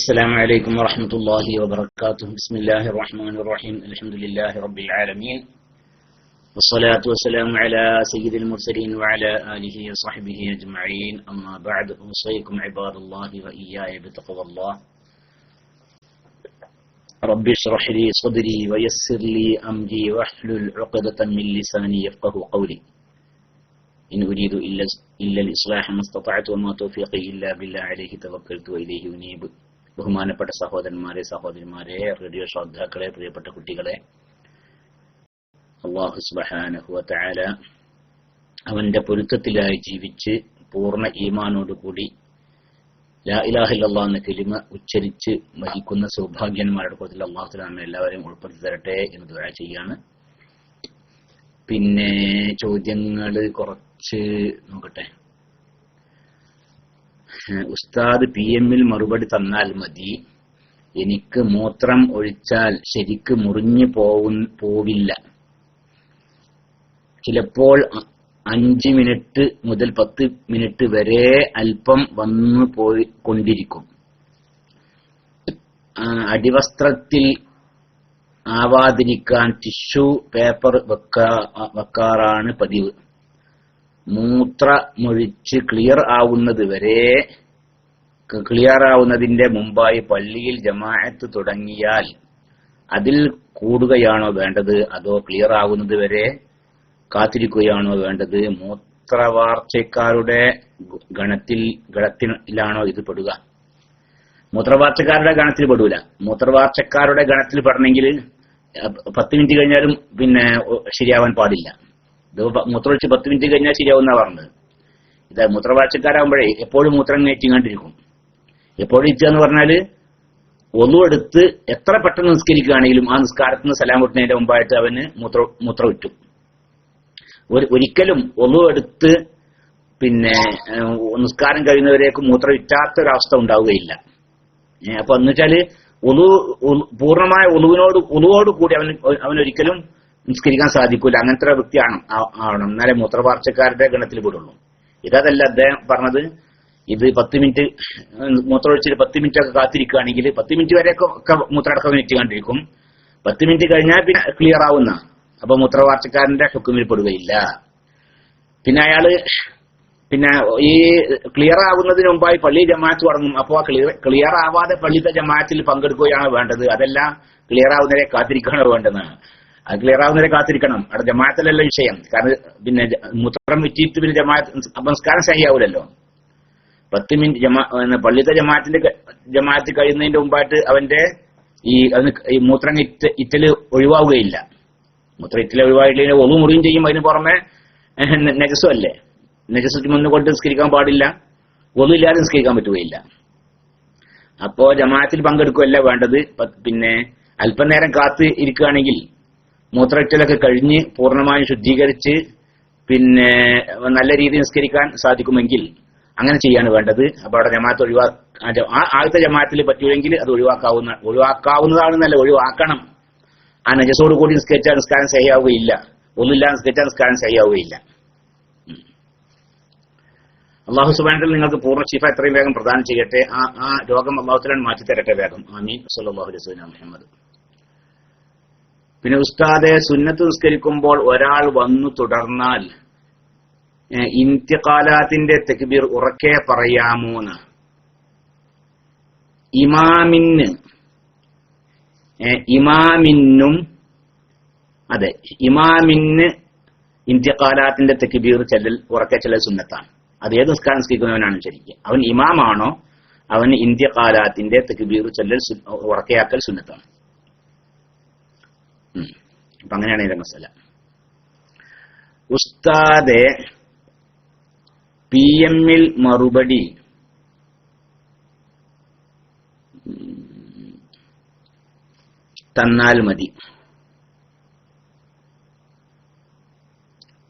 السلام عليكم ورحمة الله وبركاته. بسم الله الرحمن الرحيم. الحمد لله رب العالمين. والصلاة والسلام على سيد المرسلين وعلى آله وصحبه أجمعين. أما بعد أوصيكم عباد الله وإياي بتقوى الله. رب اشرح لي صدري ويسر لي أمري واحلل عقدة من لساني يفقه قولي. إن أريد إلا إلا الإصلاح ما استطعت وما توفيقي إلا بالله عليه توكلت وإليه أنيب. ബഹുമാനപ്പെട്ട സഹോദരന്മാരെ സഹോദരിമാരെ റേഡിയോ ശ്രോതാക്കളെ പ്രിയപ്പെട്ട കുട്ടികളെ അള്ളാഹു സുബാനഹുല അവന്റെ പൊരുത്തത്തിലായി ജീവിച്ച് പൂർണ ഈമാനോടുകൂടി ലാ ഇലാഹില്ലാ എന്ന കിലിമ ഉച്ചരിച്ച് മരിക്കുന്ന സൗഭാഗ്യന്മാരുടെ കൂട്ടത്തിൽ അള്ളാഹു നമ്മൾ എല്ലാവരെയും ഉൾപ്പെടുത്തി തരട്ടെ എന്ന് ദുരാ ചെയ്യാണ്. പിന്നെ ചോദ്യങ്ങൾ കുറച്ച് നോക്കട്ടെ. ഉസ്താദ് പി എമ്മിൽ മറുപടി തന്നാൽ മതി. എനിക്ക് മൂത്രം ഒഴിച്ചാൽ ശരിക്ക് മുറിഞ്ഞു പോവും പോവില്ല. ചിലപ്പോൾ അഞ്ച് മിനിറ്റ് മുതൽ പത്ത് മിനിറ്റ് വരെ അല്പം വന്നു പോയി കൊണ്ടിരിക്കും. അടിവസ്ത്രത്തിൽ ആവാതിരിക്കാൻ ടിഷ്യൂ പേപ്പർ വെക്കാ വെക്കാറാണ് പതിവ്. മൂത്രമൊഴിച്ച് ക്ലിയർ ആവുന്നത് വരെ ക്ലിയർ ആവുന്നതിന്റെ മുമ്പായി പള്ളിയിൽ ജമാഅത്ത് തുടങ്ങിയാൽ അതിൽ കൂടുകയാണോ വേണ്ടത്? അതോ ക്ലിയർ ആവുന്നത് വരെ കാത്തിരിക്കുകയാണോ വേണ്ടത്? മൂത്രവാർച്ചക്കാരുടെ ഗണത്തിൽ ഗണത്തിലാണോ ഇത് പെടുക? മൂത്രവാർച്ചക്കാരുടെ ഗണത്തിൽ പെടൂല. മൂത്രവാർച്ചക്കാരുടെ ഗണത്തിൽ പെടണമെങ്കിൽ പത്ത് മിനിറ്റ് കഴിഞ്ഞാലും പിന്നെ ശരിയാവാൻ പാടില്ല. മൂത്രമൊഴിച്ച് പത്ത് മിനിറ്റ് കഴിഞ്ഞാൽ ശരിയാവുന്ന പറഞ്ഞത്. ഇത് മൂത്രവാഴ്ചക്കാരാകുമ്പോഴേ എപ്പോഴും മൂത്രം കയറ്റിക്കൊണ്ടിരിക്കും എപ്പോഴും ഇച്ച എന്ന് പറഞ്ഞാൽ ഒന്നുമെടുത്ത് എത്ര പെട്ടെന്ന് നിസ്കരിക്കുകയാണെങ്കിലും ആ നിസ്കാരത്തിൽ നിന്ന് സലാം കിട്ടുന്നതിന്റെ മുമ്പായിട്ട് അവന് മൂത്ര മൂത്രം ഇറ്റും ഒരിക്കലും ഒന്നുമെടുത്ത് പിന്നെ നിസ്കാരം കഴിയുന്നവരേക്ക് മൂത്രം ഇറ്റാത്ത ഒരവസ്ഥ ഉണ്ടാവുകയില്ല അപ്പൊ എന്ന് വെച്ചാൽ ഒലു പൂർണമായ ഒലുവിനോട് ഒലുവോട് കൂടി അവൻ അവനൊരിക്കലും നിസ്കരിക്കാൻ സാധിക്കൂല. അങ്ങനത്തെ വ്യക്തിയാണ് ആവണം. എന്നാലേ മൂത്രപാർച്ചക്കാരുടെ ഗണത്തിൽ കൂടുള്ളൂ ഇതല്ല അദ്ദേഹം പറഞ്ഞത് ഇത് പത്ത് മിനിറ്റ് മൂത്രമൊഴിച്ചിട്ട് പത്ത് മിനിറ്റ് ഒക്കെ കാത്തിരിക്കുകയാണെങ്കിൽ പത്ത് മിനിറ്റ് വരെ ഒക്കെ മൂത്രടക്കം വെച്ച് കണ്ടിരിക്കും. പത്ത് മിനിറ്റ് കഴിഞ്ഞാൽ പിന്നെ ക്ലിയർ ആവുന്ന അപ്പൊ മൂത്രവാർച്ചക്കാരന്റെ ഹുക്കുമിൽ പെടുകയില്ല. പിന്നെ അയാൾ പിന്നെ ഈ ക്ലിയർ ആവുന്നതിന് മുമ്പായി പള്ളി ജമാഅത്ത് തുടങ്ങും. അപ്പോൾ ആ ക്ലിയർ ക്ലിയർ ആവാതെ പള്ളിത്തെ ജമാഅത്തിൽ പങ്കെടുക്കുകയാണ് വേണ്ടത്. അതെല്ലാം ക്ലിയർ ആവുന്നവരെ കാത്തിരിക്കുകയാണ് വേണ്ടതെന്നാണ് അത് ക്ലിയർ ആവുന്നവരെ കാത്തിരിക്കണം. അവിടെ ജമാഅത്തിലല്ല വിഷയം. കാരണം പിന്നെ മൂത്രം വിറ്റിട്ട് പിന്നെ ജമാഅത്ത് നമസ്കാരം ശരിയാവൂലല്ലോ. പത്ത് മിനിറ്റ് ജമാ പള്ളിത്തെ ജമാഅത്തിന്റെ ജമാഅത്ത് കഴിയുന്നതിന്റെ മുമ്പായിട്ട് അവന്റെ ഈ ഈ മൂത്രം ഇറ്റ് ഇറ്റൽ ഒഴിവാവുകയില്ല. മൂത്രം ഇറ്റൽ ഒഴിവായിട്ടില്ല ഒളു മുറിയും ചെയ്യും. അതിന് പുറമെ നെജസും അല്ലേ നെജസ് മുന്ന് കൊണ്ട് നിസ്കരിക്കാൻ പാടില്ല. ഒന്നുമില്ലാതെ നിസ്കരിക്കാൻ പറ്റുകയില്ല. അപ്പോ ജമാഅത്തിൽ പങ്കെടുക്കുകയല്ല വേണ്ടത്. പിന്നെ അല്പനേരം കാത്ത് ഇരിക്കുകയാണെങ്കിൽ മൂത്രയിറ്റലൊക്കെ കഴിഞ്ഞ് പൂർണമായും ശുദ്ധീകരിച്ച് പിന്നെ നല്ല രീതിയിൽ നിസ്കരിക്കാൻ സാധിക്കുമെങ്കിൽ അങ്ങനെ ചെയ്യാണ് വേണ്ടത്. അപ്പൊ അവിടെ ജമാഅത്ത് ഒഴിവാ ആദ്യത്തെ ജമാഅത്തിൽ പറ്റുമെങ്കിൽ അത് ഒഴിവാക്കാവുന്ന ഒഴിവാക്കാവുന്നതാണെന്നല്ല ഒഴിവാക്കണം. ആ നജസോട് കൂടി നിസ്കരിച്ചാൽ നിസ്കാരം സഹിയാവുകയില്ല. ഒന്നുമില്ലാതെ നിസ്കരിച്ചാൽ നിസ്കാരം സഹിയാവുകയില്ല. അള്ളാഹു സുബാനത്തിൽ നിങ്ങൾക്ക് പൂർണ ശിഫ എത്രയും വേഗം പ്രദാനം ചെയ്യട്ടെ. ആ ആ രോഗം അള്ളാഹുത്തലാൻ മാറ്റി തരട്ടെ വേഗം. ആമീൻ. സല്ലാഹു അലൈഹി മുഹമ്മദ്. പിന്നെ ഉസ്താദെ സുന്നത്ത് നിസ്കരിക്കുമ്പോൾ ഒരാൾ വന്നു തുടർന്നാൽ ഇന്ത്യകാലാത്തിന്റെ തെക്ബീർ ഉറക്കെ പറയാമോന്ന്. ഇമാമിന് ഇമാമിന്നും അതെ ഇമാമിന് ഇന്ത്യകാലാത്തിന്റെ തെക്ബീർ ചെല്ലൽ ഉറക്കെ ചെല്ലൽ സുന്നത്താണ്. അത് ഏത് നിസ്കാരം നിസ്കരിക്കുന്നവനാണ് ശരിക്കും? അവൻ ഇമാമാണോ? അവന് ഇന്ത്യകാലാത്തിന്റെ തെക്ബീർ ചെല്ലൽ ഉറക്കയാക്കൽ സുന്നത്താണ്. അപ്പൊ അങ്ങനെയാണ് ഇതിന്റെ മസല. ഉസ്താദെ പി എമ്മിൽ മറുപടി. തന്നാൽ മതി.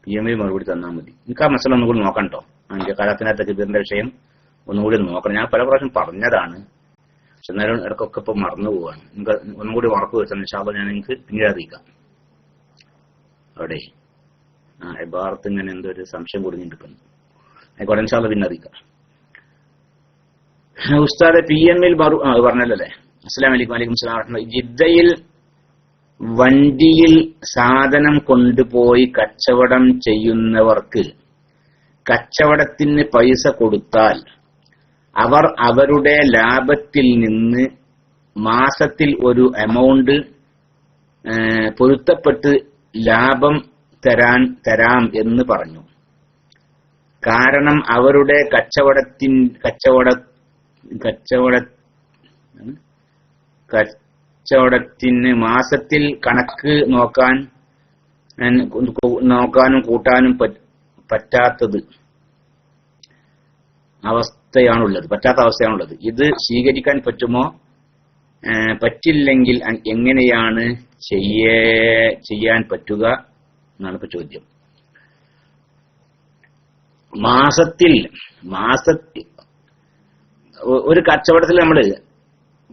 പി എമ്മിൽ മറുപടി തന്നാൽ മതി. എനിക്ക് ആ മസല ഒന്നുകൂടി നോക്കണ്ടോ? അന്ത്യകാലത്തിനകത്തൊക്കെ ഇതിന്റെ വിഷയം ഒന്നുകൂടി നോക്കണം. ഞാൻ പല പ്രാവശ്യം പറഞ്ഞതാണ്. എന്നാലും ഇടക്കൊക്കെ ഇപ്പൊ മറന്നു പോവാണ്. നിങ്ങൾക്ക് ഒന്നും കൂടി ഉറപ്പ് വെച്ചാൽ ശാപം ഞാൻ നിങ്ങൾക്ക് പിന്നീട് അറിയിക്കാം. അവിടെ ആ എബാർത്ത് ഇങ്ങനെ എന്തോ ഒരു സംശയം കൂടി ആയിക്കോട്ടെ ഇൻഷാല്ല പിന്നെ അറിയിക്കാം. ഉസ്താദ് പി എമ്മിൽ ബാറു ആ പറഞ്ഞല്ലോ അല്ലേ? അസ്സലാം വലൈക്കും വലൈക്കും സ്ലാം ജിദ്ദയിൽ വണ്ടിയിൽ സാധനം കൊണ്ടുപോയി കച്ചവടം ചെയ്യുന്നവർക്ക് കച്ചവടത്തിന് പൈസ കൊടുത്താൽ അവർ അവരുടെ ലാഭത്തിൽ നിന്ന് മാസത്തിൽ ഒരു എമൗണ്ട് പൊരുത്തപ്പെട്ട് ലാഭം തരാൻ തരാം എന്ന് പറഞ്ഞു. കാരണം അവരുടെ കച്ചവടത്തിൻ കച്ചവട കച്ചവട കച്ചവടത്തിന് മാസത്തിൽ കണക്ക് നോക്കാൻ നോക്കാനും കൂട്ടാനും പറ്റാത്തത് പറ്റാത്തത് അവസ്ഥയാണുള്ളത് പറ്റാത്ത അവസ്ഥയാണുള്ളത്. ഇത് സ്വീകരിക്കാൻ പറ്റുമോ? പറ്റില്ലെങ്കിൽ എങ്ങനെയാണ് ചെയ്യേ ചെയ്യാൻ പറ്റുക എന്നാണ് ഇപ്പൊ ചോദ്യം. മാസത്തിൽ മാസത്തിൽ ഒരു കച്ചവടത്തിൽ നമ്മൾ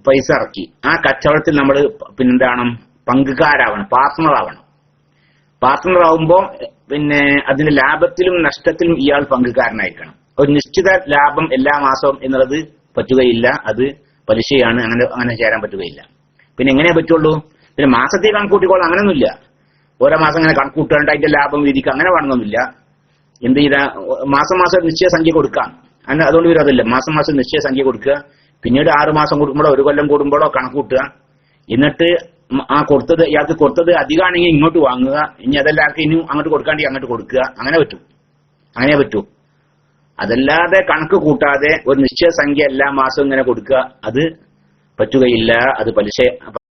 പൈസ ഇറക്കി. ആ കച്ചവടത്തിൽ നമ്മൾ പിന്നെന്താണ് പങ്കുകാരാവണം പാർട്ട്ണർ ആവണം പാർട്ട്ണർ ആവുമ്പോൾ പിന്നെ അതിന്റെ ലാഭത്തിലും നഷ്ടത്തിലും ഇയാൾ പങ്കുകാരനായിരിക്കണം. ഒരു നിശ്ചിത ലാഭം എല്ലാ മാസവും എന്നുള്ളത് പറ്റുകയില്ല. അത് പലിശയാണ്. അങ്ങനെ അങ്ങനെ ചേരാൻ പറ്റുകയില്ല. പിന്നെ എങ്ങനെ പറ്റുള്ളൂ? പിന്നെ മാസത്തെ കണക്കൂട്ടിക്കോളാം. അങ്ങനെയൊന്നുമില്ല ഓരോ മാസം അങ്ങനെ കണക്കൂട്ടാണ്ട് അതിന്റെ ലാഭം വിധിക്കുക അങ്ങനെ വേണമെന്നൊന്നുമില്ല. എന്ത് ചെയ്താ? മാസം മാസം നിശ്ചയ സംഖ്യ കൊടുക്കാം. അങ്ങനെ അതുകൊണ്ട് വരും അതല്ല മാസം മാസം നിശ്ചയ സംഖ്യ കൊടുക്കുക. പിന്നീട് ആറ് മാസം കൂടുമ്പോഴോ ഒരു കൊല്ലം കൂടുമ്പോഴോ കണക്കൂട്ടുക. എന്നിട്ട് ആ കൊടുത്തത് ഇയാൾക്ക് കൊടുത്തത് അധികമാണെങ്കിൽ ഇങ്ങോട്ട് വാങ്ങുക. ഇനി അതെല്ലാവർക്കും ഇനി അങ്ങോട്ട് കൊടുക്കാണ്ടി അങ്ങോട്ട് കൊടുക്കുക. അങ്ങനെ പറ്റും. അങ്ങനെ പറ്റൂ. അതല്ലാതെ കണക്ക് കൂട്ടാതെ ഒരു നിശ്ചയ സംഖ്യ എല്ലാ മാസവും ഇങ്ങനെ കൊടുക്കുക അത് പറ്റുകയില്ല. അത് പലിശ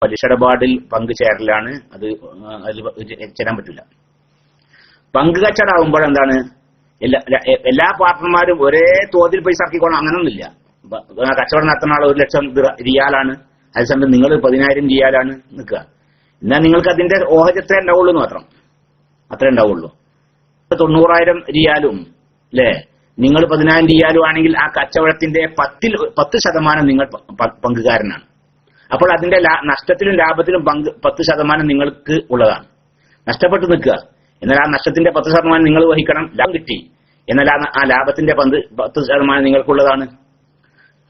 പലിശ ഇടപാടിൽ പങ്ക് ചേരലാണ്. അത് അതിൽ ചേരാൻ പറ്റില്ല പങ്ക് കച്ചവടമാകുമ്പോൾ എന്താണ്? എല്ലാ എല്ലാ പാർട്ട്ണർമാരും ഒരേ തോതിൽ പൈസ ഇറക്കിക്കോണം. അങ്ങനൊന്നുമില്ല. കച്ചവടം നടത്തുന്ന ആൾ ഒരു ലക്ഷം റിയാലാണ് അതേസമയം നിങ്ങൾ പതിനായിരം റിയാലാണ് നിൽക്കുക. എന്നാൽ നിങ്ങൾക്ക് അതിന്റെ ഓഹജത്രേ ഉണ്ടാവുള്ളൂ എന്ന് മാത്രം. അത്രേ ഉണ്ടാവുള്ളൂ. തൊണ്ണൂറായിരം റിയാലും അല്ലേ? നിങ്ങൾ പതിനായിരം റിയാലും ആണെങ്കിൽ ആ കച്ചവടത്തിന്റെ പത്തിൽ പത്ത് ശതമാനം നിങ്ങൾ പങ്കുകാരനാണ്. അപ്പോൾ അതിന്റെ നഷ്ടത്തിലും ലാഭത്തിലും പങ്ക് പത്ത് ശതമാനം നിങ്ങൾക്ക് ഉള്ളതാണ്. നഷ്ടപ്പെട്ടു നിൽക്കുക. എന്നാൽ ആ നഷ്ടത്തിന്റെ പത്ത് ശതമാനം നിങ്ങൾ വഹിക്കണം. ലാഭം കിട്ടി. എന്നാൽ ആ- ലാഭത്തിന്റെ പന്ത് പത്ത് ശതമാനം നിങ്ങൾക്കുള്ളതാണ്.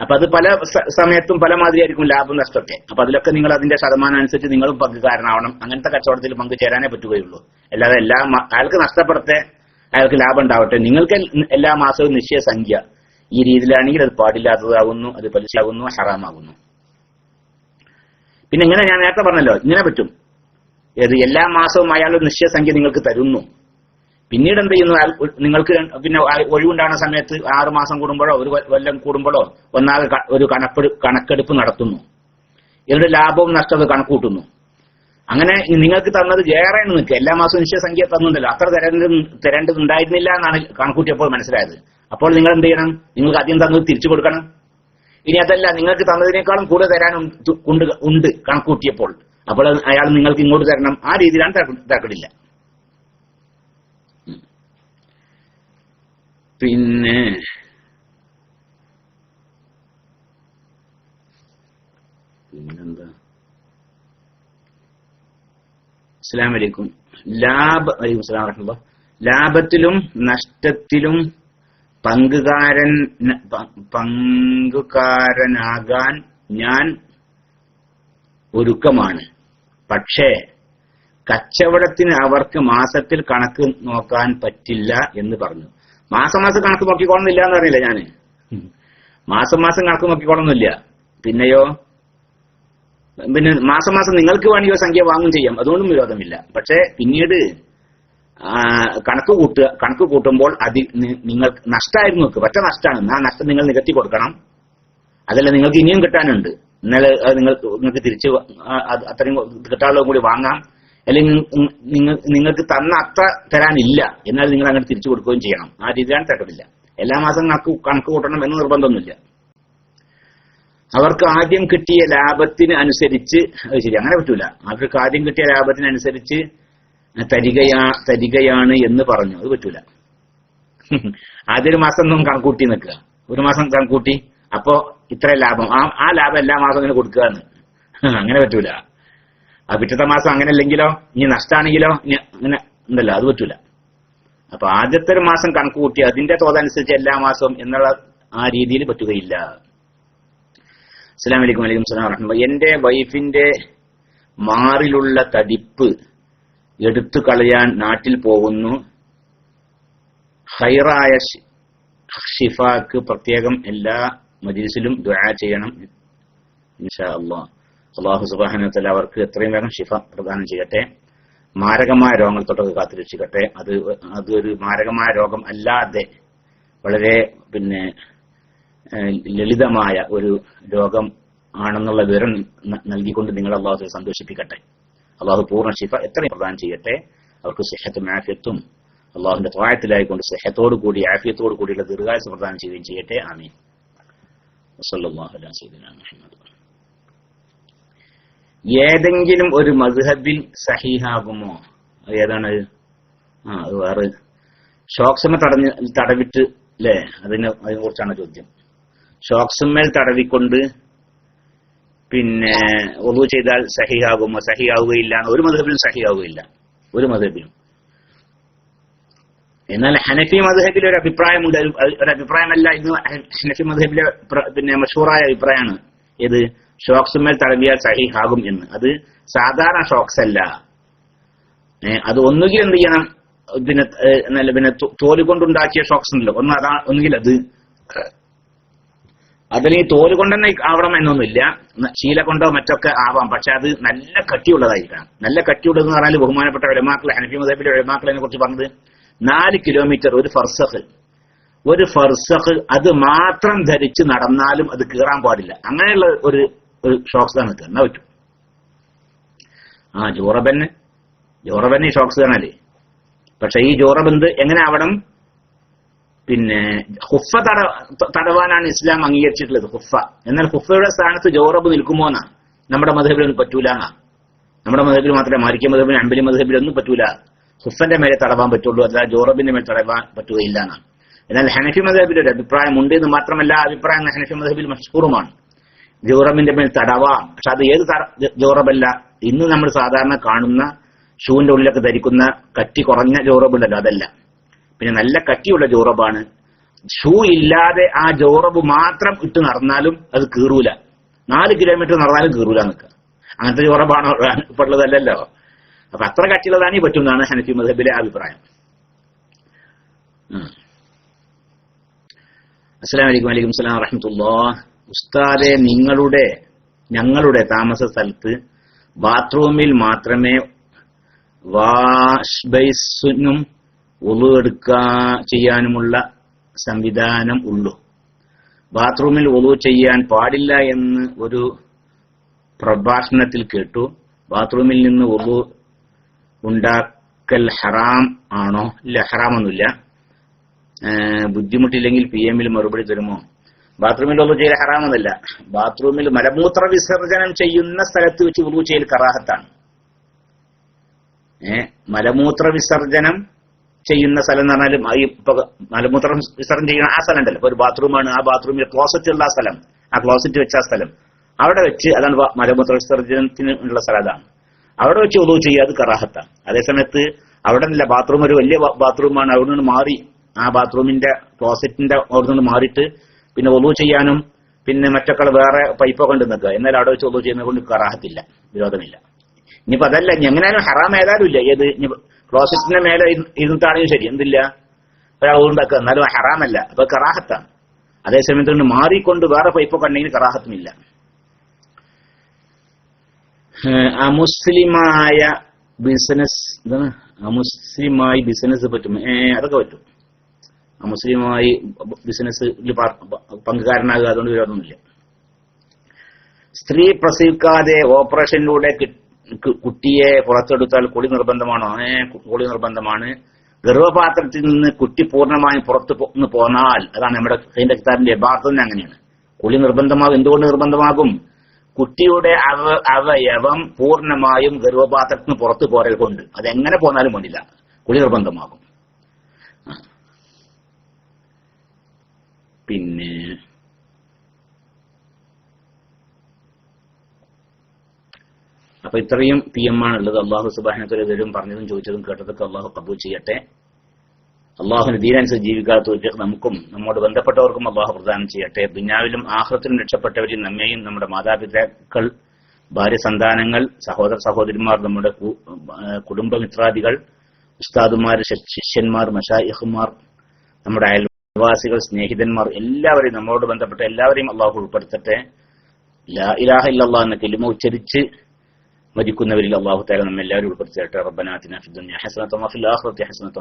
അപ്പൊ അത് പല സമയത്തും പല മാതിരിയായിരിക്കും ലാഭം നഷ്ടമൊക്കെ. അപ്പൊ അതിലൊക്കെ നിങ്ങൾ അതിന്റെ ശതമാനം അനുസരിച്ച് നിങ്ങളും പങ്കുകാരനാവണം. അങ്ങനത്തെ കച്ചവടത്തിൽ പങ്കു ചേരാനേ പറ്റുകയുള്ളൂ. അല്ലാതെ എല്ലാ അയാൾക്ക് നഷ്ടപ്പെടത്തെ അയാൾക്ക് ലാഭം ഉണ്ടാവട്ടെ. നിങ്ങൾക്ക് എല്ലാ മാസവും നിശ്ചയ സംഖ്യ. ഈ രീതിയിലാണെങ്കിൽ അത് പാടില്ലാത്തതാകുന്നു അത് പലിശയാകുന്നു ഹറാമാകുന്നു പിന്നെ ഇങ്ങനെ ഞാൻ നേരത്തെ പറഞ്ഞല്ലോ ഇങ്ങനെ പറ്റും. ഏത് എല്ലാ മാസവും അയാൾ നിശ്ചയ സംഖ്യ നിങ്ങൾക്ക് തരുന്നു. പിന്നീട് എന്ത് ചെയ്യുന്നു? നിങ്ങൾക്ക് പിന്നെ ഒഴിവുണ്ടാകുന്ന സമയത്ത് ആറ് മാസം കൂടുമ്പോഴോ ഒരു കൊല്ലം കൂടുമ്പോഴോ ഒന്നാകെ ഒരു കണക്കെടുപ്പ് നടത്തുന്നു. ഇവരുടെ ലാഭവും നഷ്ടവും കണക്കൂട്ടുന്നു അങ്ങനെ നിങ്ങൾക്ക് തന്നത് ഏറെ നിൽക്കുക. എല്ലാ മാസവും നിശ്ചയ സംഖ്യ തന്നുണ്ടല്ലോ. അത്ര തരേണ്ടത് തരേണ്ടതുണ്ടായിരുന്നില്ല എന്നാണ് കണക്കൂട്ടിയപ്പോൾ മനസ്സിലായത്. അപ്പോൾ നിങ്ങൾ എന്ത് ചെയ്യണം? നിങ്ങൾക്ക് ആദ്യം തന്നത് തിരിച്ചു കൊടുക്കണം. ഇനി അതല്ല നിങ്ങൾക്ക് തന്നതിനേക്കാളും കൂടുതൽ തരാനും ഉണ്ട് ഉണ്ട് കണക്കൂട്ടിയപ്പോൾ. അപ്പോൾ അയാൾ നിങ്ങൾക്ക് ഇങ്ങോട്ട് തരണം. ആ രീതിയിലാണ് തരക്ക- പിന്നെ പിന്നെന്താ? അസ്സലാം വലൈക്കും ലാഭ വലൈക്കും അസ്സലാം വറഹ്മത്തുള്ളാഹ് ലാഭത്തിലും നഷ്ടത്തിലും പങ്കുകാരൻ പങ്കുകാരനാകാൻ ഞാൻ ഒരുക്കമാണ്. പക്ഷേ കച്ചവടത്തിന് അവർക്ക് മാസത്തിൽ കണക്ക് നോക്കാൻ പറ്റില്ല എന്ന് പറഞ്ഞു. മാസം മാസം കണക്ക് നോക്കിക്കോളുന്നില്ല എന്ന് പറഞ്ഞില്ല ഞാൻ? മാസം മാസം കണക്ക് നോക്കിക്കോണമെന്നില്ല പിന്നെയോ? പിന്നെ മാസം മാസം നിങ്ങൾക്ക് വേണമെങ്കിൽ സംഖ്യ വാങ്ങും ചെയ്യാം. അതുകൊണ്ടും വിരോധമില്ല. പക്ഷേ പിന്നീട് കണക്ക് കൂട്ടുക കണക്ക് കൂട്ടുമ്പോൾ അതി നിങ്ങൾ നഷ്ടമായിരുന്നു നോക്ക് പറ്റ നഷ്ടമാണ് ആ നഷ്ടം നിങ്ങൾ നികത്തി കൊടുക്കണം. അതല്ല നിങ്ങൾക്ക് ഇനിയും കിട്ടാനുണ്ട്. ഇന്നലെ നിങ്ങൾ നിങ്ങൾക്ക് തിരിച്ച് അത്രയും കിട്ടാനുള്ളത് കൂടി വാങ്ങാം. അല്ലെങ്കിൽ നിങ്ങൾ നിങ്ങൾക്ക് തന്ന അത്ര തരാനില്ല. എന്നാൽ നിങ്ങൾ അങ്ങനെ തിരിച്ചു കൊടുക്കുകയും ചെയ്യണം. ആ രീതിയാണ് തരത്തില്ല എല്ലാ മാസം കണക്ക് കണക്ക് കൂട്ടണം എന്ന് നിർബന്ധമൊന്നുമില്ല. അവർക്ക് ആദ്യം കിട്ടിയ ലാഭത്തിന് അനുസരിച്ച് അത് ശരി അങ്ങനെ പറ്റൂല. അവർക്ക് ആദ്യം കിട്ടിയ ലാഭത്തിനനുസരിച്ച് തരികയാ തരികയാണ് എന്ന് പറഞ്ഞു. അത് പറ്റൂല. ആദ്യൊരു മാസം ഒന്നും കണക്കൂട്ടി നിൽക്കുക. ഒരു മാസം കണക്കൂട്ടി അപ്പോ ഇത്ര ലാഭം. ആ ആ ലാഭം എല്ലാ മാസം ഇങ്ങനെ കൊടുക്കുക എന്ന്. അങ്ങനെ പറ്റൂല. ആ പിറ്റത്തെ മാസം അങ്ങനെ അല്ലെങ്കിലോ ഇനി നഷ്ടമാണെങ്കിലോ ഇനി അങ്ങനെ ഉണ്ടല്ലോ അത് പറ്റൂല. അപ്പൊ ആദ്യത്തെ ഒരു മാസം കണക്ക് കൂട്ടി അതിന്റെ തോതനുസരിച്ച് എല്ലാ മാസവും എന്നുള്ള ആ രീതിയിൽ പറ്റുകയില്ല. അസ്സലാമു അലൈക്കും വലൈക്കും സ്ലാം വറഹ്മത്തുള്ളാഹി എന്റെ വൈഫിന്റെ മാറിലുള്ള തടിപ്പ് എടുത്തു കളയാൻ നാട്ടിൽ പോകുന്നു. ഹൈറായ ഷിഫാക്ക് പ്രത്യേകം എല്ലാ മജീസിലും ദുആ ചെയ്യണം. ഇൻഷാ അള്ളാ അള്ളാഹു സുബാനത്തല്ല അവർക്ക് എത്രയും വേഗം ഷിഫ പ്രദാനം ചെയ്യട്ടെ. മാരകമായ രോഗങ്ങൾ തൊട്ടൊക്കെ കാത്തുരക്ഷിക്കട്ടെ. അത് അതൊരു മാരകമായ രോഗം അല്ലാതെ വളരെ പിന്നെ ലളിതമായ ഒരു രോഗം ആണെന്നുള്ള വിവരം നൽകിക്കൊണ്ട് നിങ്ങൾ അള്ളാഹു സന്തോഷിപ്പിക്കട്ടെ. അള്ളാഹു പൂർണ ശിഫ എത്രയും പ്രദാനം ചെയ്യട്ടെ. അവർക്ക് സെഹത്തും ആഫ്യത്തും അള്ളാഹുവിന്റെ ത്വായത്തിലായിക്കൊണ്ട് സെഹത്തോടു കൂടി ആഫിയത്തോടു കൂടിയുള്ള ദീർഘായുസ് പ്രദാനം ചെയ്യുകയും ചെയ്യട്ടെ. ആമീൻ. ഏതെങ്കിലും ഒരു മധുഹബിൻ സഹിഹാകുമോ? ഏതാണ്? ആ അത് വേറെ. ഷോക്സമ തടഞ്ഞ് തടവിട്ട് അല്ലേ അതിനെ അതിനെ കുറിച്ചാണ് ചോദ്യം. ഷോക്സമ്മേൽ തടവിക്കൊണ്ട് പിന്നെ ഒതു ചെയ്താൽ സഹിയാകുമോ സഹിയാവുകയില്ല ഒരു മധുബിലും സഹിയാവുകയില്ല ഒരു മധുബിലും എന്നാൽ ഹനഫി മധുഹബിൽ ഒരു അഭിപ്രായമുണ്ട്. ഒരു അഭിപ്രായമല്ല. ഇന്ന് ഹനഫി മധുഹബിലെ പിന്നെ മഷൂറായ അഭിപ്രായമാണ്. ഏത്? ഷോക്സുമേൽ തടവിയാൽ സഹിഹാകും എന്ന്. അത് സാധാരണ ഷോക്സ് അല്ല. അത് ഒന്നുകിൽ എന്ത് ചെയ്യണം? പിന്നെ പിന്നെ തോലുകൊണ്ടുണ്ടാക്കിയ തോൽ കൊണ്ടുണ്ടാക്കിയ ഷോക്സ് ഉണ്ടല്ലോ. ഒന്ന് അതാ ഒന്നുകിൽ അത് അതിന് തോൽ കൊണ്ട് തന്നെ ആവണം എന്നൊന്നുമില്ല. ശീല കൊണ്ടോ മറ്റൊക്കെ ആവാം. പക്ഷെ അത് നല്ല കട്ടിയുള്ളതായിരിക്കണം. നല്ല കട്ടിയുള്ളതെന്ന് പറഞ്ഞാൽ ബഹുമാനപ്പെട്ട വിലമാക്കൾ ഹനഫി മുതബിലെ വിലമാക്കളെ കുറിച്ച് പറഞ്ഞത് നാല് കിലോമീറ്റർ ഒരു ഫർസഖ് ഒരു ഫർസഖ് അത് മാത്രം ധരിച്ച് നടന്നാലും അത് കീറാൻ പാടില്ല. അങ്ങനെയുള്ള ഒരു ഒരു ഷോക്സ് ആണ് തന്നെ പറ്റും? ആ ജോറബന്. ജോറബന് ഈ ഷോക്സ് കാണാലേ പക്ഷെ ഈ ജോറബ് എന്ത്? എങ്ങനെ ആവണം? പിന്നെ ഹുഫ തട തടവാനാണ് ഇസ്ലാം അംഗീകരിച്ചിട്ടുള്ളത് ഹുഫ. എന്നാൽ ഹുഫയുടെ സ്ഥാനത്ത് ജോറബ് നിൽക്കുമോ എന്നാ? നമ്മുടെ മതബിലൊന്നും പറ്റൂല എന്നാ. നമ്മുടെ മധുബിൽ മാത്രമേ മാരിക്ക മതബിൽ അമ്പലി ഒന്നും പറ്റൂല. ഹുഫന്റെ മേലെ തടവാൻ പറ്റുള്ളൂ അല്ല ജോറബിന്റെ മേലെ തടവാൻ പറ്റുകയില്ല എന്നാണ് എന്നാൽ ഹനഫി മതബിൽ ഒരു അഭിപ്രായമുണ്ട് എന്ന് മാത്രമല്ല അഭിപ്രായം ഹനഫി മധബിൽ മഷ്കൂറുമാണ് ജോറബിന്റെ മേൽ തടവാം പക്ഷെ അത് ഏത് ജോറബല്ല. ഇന്ന് നമ്മൾ സാധാരണ കാണുന്ന ഷൂവിന്റെ ഉള്ളിലൊക്കെ ധരിക്കുന്ന കട്ടി കുറഞ്ഞ ജോറബുണ്ടല്ലോ അതല്ല. പിന്നെ നല്ല കട്ടിയുള്ള ജോറബാണ്. ഷൂ ഇല്ലാതെ ആ ജോറബ് മാത്രം ഇട്ട് നടന്നാലും അത് കീറൂല. നാല് കിലോമീറ്റർ നടന്നാലും കീറൂല നിൽക്കുക അങ്ങനത്തെ ജോറബാണോ ഇപ്പൊ ഉള്ളതല്ലല്ലോ അപ്പൊ അത്ര കട്ടിയുള്ളതാണ് പറ്റുന്നതാണ് ഹനഫി മദബിലെ അഭിപ്രായം. അസ്സലാം അലൈക്കും വലൈക്കും സ്ലാം വറഹമത്തുല്ലാ ഉസ്താദെ നിങ്ങളുടെ ഞങ്ങളുടെ താമസ സ്ഥലത്ത് ബാത്റൂമിൽ മാത്രമേ വാഷ് ബേസിനും ഉളു എടുക്കാ ചെയ്യാനുമുള്ള സംവിധാനം ഉള്ളൂ. ബാത്റൂമിൽ ഒളു ചെയ്യാൻ പാടില്ല എന്ന് ഒരു പ്രഭാഷണത്തിൽ കേട്ടു. ബാത്റൂമിൽ നിന്ന് ഒളു ഉണ്ടാക്കൽ ഹറാം ആണോ? ഇല്ല ഹറാമൊന്നുമില്ല. ബുദ്ധിമുട്ടില്ലെങ്കിൽ പി എമ്മിൽ മറുപടി തരുമോ? ബാത്റൂമിൽ ഒളു ചെയ്യൽ ഹറാമെന്നല്ല. ബാത്റൂമിൽ മലമൂത്ര വിസർജനം ചെയ്യുന്ന സ്ഥലത്ത് വെച്ച് ഒളു ചെയ്യൽ കറാഹത്താണ്. ഏഹ് മലമൂത്ര വിസർജനം ചെയ്യുന്ന സ്ഥലം എന്ന് പറഞ്ഞാലും ഈ മലമൂത്രം വിസർജനം ചെയ്യുന്ന ആ സ്ഥലം ഉണ്ടല്ലോ. ഒരു ബാത്റൂമാണ്. ആ ബാത്റൂമിൽ ക്ലോസറ്റ് ഉള്ള ആ സ്ഥലം. ആ ക്ലോസറ്റ് വെച്ച ആ സ്ഥലം. അവിടെ വെച്ച് അതാണ് മലമൂത്ര വിസർജനത്തിന് ഉള്ള സ്ഥലം അതാണ്. അവിടെ വെച്ച് ഒതു ചെയ്യുക അത് കറാഹത്താണ്. അതേസമയത്ത് അവിടെ നിന്നല്ല ബാത്റൂം ഒരു വലിയ ബാത്റൂമാണ്. അവിടെ നിന്ന് മാറി ആ ബാത്റൂമിന്റെ ക്ലോസറ്റിന്റെ അവിടെ നിന്ന് മാറിയിട്ട് പിന്നെ ഒതു ചെയ്യാനും പിന്നെ മറ്റൊക്കെ വേറെ പൈപ്പൊക്കെ ഉണ്ട് നിൽക്കുക എന്നാൽ അവിടെ വെച്ച് ഒതു ചെയ്യുന്നത് കൊണ്ട് കറാഹത്തില്ല. വിരോധമില്ല. ഇനിയിപ്പോ അതല്ല എങ്ങനെയാലും ഹറാം ഏതായാലും ഇല്ല. ഏത് ക്ലോസറ്റിന്റെ മേലെ ഇരുന്നിട്ടാണെങ്കിലും ശരി എന്തില്ല? ഒരാൾ ഉണ്ടാക്കുക എന്നാലും ഹറാമല്ല. അപ്പൊ കറാഹത്താണ്. അതേസമയത്ത് കൊണ്ട് മാറിക്കൊണ്ട് വേറെ പൈപ്പൊക്കെ ഉണ്ടെങ്കിൽ കറാഹത്തുമില്ല. അമുസ്ലിമായ ബിസിനസ് അമുസ്ലിമായി ബിസിനസ് പറ്റും. അതൊക്കെ പറ്റും. അമുസ്ലിമായി ബിസിനസ്സിൽ പങ്കുകാരനാകുക അതുകൊണ്ട് വിരോധമൊന്നുമില്ല. സ്ത്രീ പ്രസവിക്കാതെ ഓപ്പറേഷനിലൂടെ കി- കു- കുട്ടിയെ പുറത്തെടുത്താൽ കുളി നിർബന്ധമാണോ. കു- കുളി നിർബന്ധമാണ്. ഗർഭപാത്രത്തിൽ നിന്ന് കുട്ടി പൂർണമായും പുറത്ത് നിന്ന് പോന്നാൽ അതാണ് നമ്മുടെ അതിന്റെ കിതാബിന്റെ യഥാർത്ഥം തന്നെ അങ്ങനെയാണ്. കുളി നിർബന്ധമാകും. എന്തുകൊണ്ട് നിർബന്ധമാകും? കുട്ടിയുടെ അവ അവയവം പൂർണമായും ഗർഭപാത്രത്തിന് പുറത്ത് പോരൽ കൊണ്ട് അതെങ്ങനെ പോന്നാലും വേണ്ടില്ല. കുളി നിർബന്ധമാകും. പിന്നെ അപ്പൊ ഇത്രയും പി എം ആണുള്ളത്. അള്ളാഹു സുബാനത്തുലും പറഞ്ഞതും ചോദിച്ചതും കേട്ടതൊക്കെ അള്ളാഹു കബൂൽ ചെയ്യട്ടെ. അള്ളാഹുവിന് ദീനനുസരിച്ച് ജീവിക്കാത്ത നമുക്കും നമ്മോട് ബന്ധപ്പെട്ടവർക്കും അള്ളാഹു പ്രദാനം ചെയ്യട്ടെ. ദുഞ്ഞാവിലും ആഹ്ലത്തിലും രക്ഷപ്പെട്ടവരെയും നമ്മയും നമ്മുടെ മാതാപിതാക്കൾ ഭാര്യ സന്താനങ്ങൾ സഹോദര സഹോദരിമാർ നമ്മുടെ കുടുംബമിത്രാദികൾ ഉസ്താദുമാർ ശിഷ്- ശിഷ്യന്മാർ മഷായിഹുമാർ നമ്മുടെ അയൽവാസികൾ സ്നേഹിതന്മാർ എല്ലാവരെയും നമ്മളോട് ബന്ധപ്പെട്ട എല്ലാവരെയും അള്ളാഹു ഉൾപ്പെടുത്തട്ടെ. ലാ ഇലാഹ ഇല്ലാ എന്ന കെലിമ ഉച്ചരിച്ച് മരിക്കുന്നവരിൽ അള്ളാഹു താല നമ്മെല്ലാവരും ഉൾപ്പെടുത്തിയിട്ട് റബ്ബനാത്തിന ഫിദ്ദുനിയ ഹസനത്തും വഫിൽ ആഖിറതി ഹസനത്തും